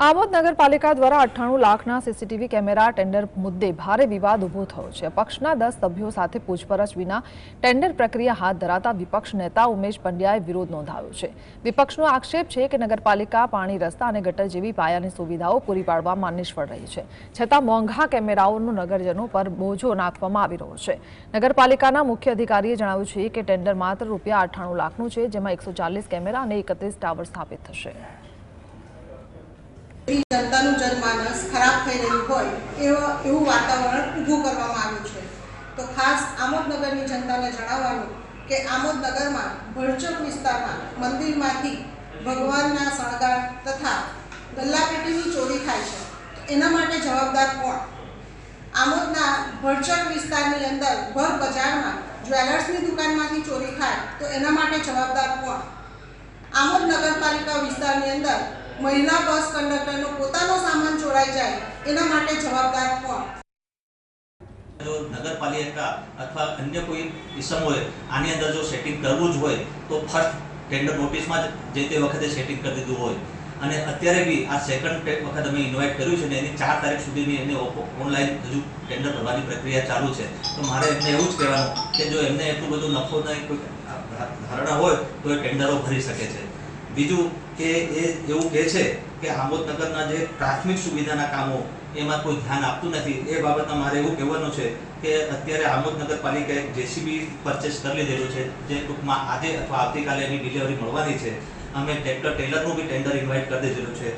આમોદ નગરપાલિકા દ્વારા અઠ્ઠાણું લાખના સીસીટીવી કેમેરા ટેન્ડર મુદ્દે ભારે વિવાદ ઊભો થયો છે. પક્ષના દસ સભ્યો સાથે પૂછપરછ વિના ટેન્ડર પ્રક્રિયા હાથ ધરાતા વિપક્ષ નેતા ઉમેશ પંડ્યાએ વિરોધ નોંધાવ્યો છે. વિપક્ષનો આક્ષેપ છે કે નગરપાલિકા પાણી રસ્તા અને ગટર જેવી પાયાની સુવિધાઓ પૂરી પાડવામાં નિષ્ફળ રહી છે. છતાં મોંઘા કેમેરાઓનો નગરજનો પર બોજો નાખવામાં આવી રહ્યો છે. નગરપાલિકાના મુખ્ય અધિકારીએ જણાવ્યું છે કે ટેન્ડર માત્ર રૂપિયા અઠ્ઠાણું લાખનું છે, જેમાં એકસો કેમેરા અને એકત્રીસ ટાવર સ્થાપિત થશે. એવી જનતાનું જનમાનસ ખરાબ થઈ રહ્યું હોય એવા, એવું વાતાવરણ ઊભું કરવામાં આવ્યું છે. તો ખાસ આમોદનગરની જનતાને જણાવવાનું કે આમોદનગરમાં ભરચક વિસ્તારમાં મંદિરમાંથી ભગવાનના શણગાર તથા ગલ્લાપેટીની ચોરી થાય છે. એના માટે જવાબદાર કોણ? આમોદના ભરચક વિસ્તારની અંદર ભર બજારમાં જ્વેલર્સની દુકાનમાંથી ચોરી થાય તો એના માટે જવાબદાર કોણ? આમોદ નગરપાલિકા વિસ્તારની અંદર મહિલા બસ કંડક્ટરનો પોતાનો સામાન ચોરાઈ જાય, એના માટે જવાબદાર કોણ? જો નગરપાલિકા અથવા અન્ય કોઈ ઇસમોએ આની અંદર જો સેટિંગ કરવું જ હોય, તો ફર્સ્ટ ટેન્ડર નોટિસમાં જ જે તે વખતે સેટિંગ કરી દીધું હોય. અને અત્યારે બી આ સેકન્ડ વખત અમે ઇન્વાઇટ કર્યું છે ને એની ચાર તારીખ સુધીની એમને ઓનલાઈન હજુ ટેન્ડર ભરવાની પ્રક્રિયા ચાલુ છે. તો મારે એમને એવું જ કહેવાનું કે જો એમને એટલું બધું નફો નહીં કોઈ ધારણા હોય, તો એ ટેન્ડરો ભરી શકે છે. બીજું કે એ એવું કહે છે કે આમોદનગરના જે પ્રાથમિક સુવિધાના કામો, એમાં કોઈ ધ્યાન આપતું નથી. એ બાબતમાં મારે એવું કહેવાનું છે કે અત્યારે આમોદ નગરપાલિકાએ જેસીબી પરચેસ કરી લીધેલું છે, જે ટૂંકમાં આજે અથવા આવતીકાલે એની ડિલિવરી મળવાની છે. અમે ટ્રેક્ટર ટેલરનું બી ટેન્ડર ઇન્વાઇટ કરી દીધેલું છે.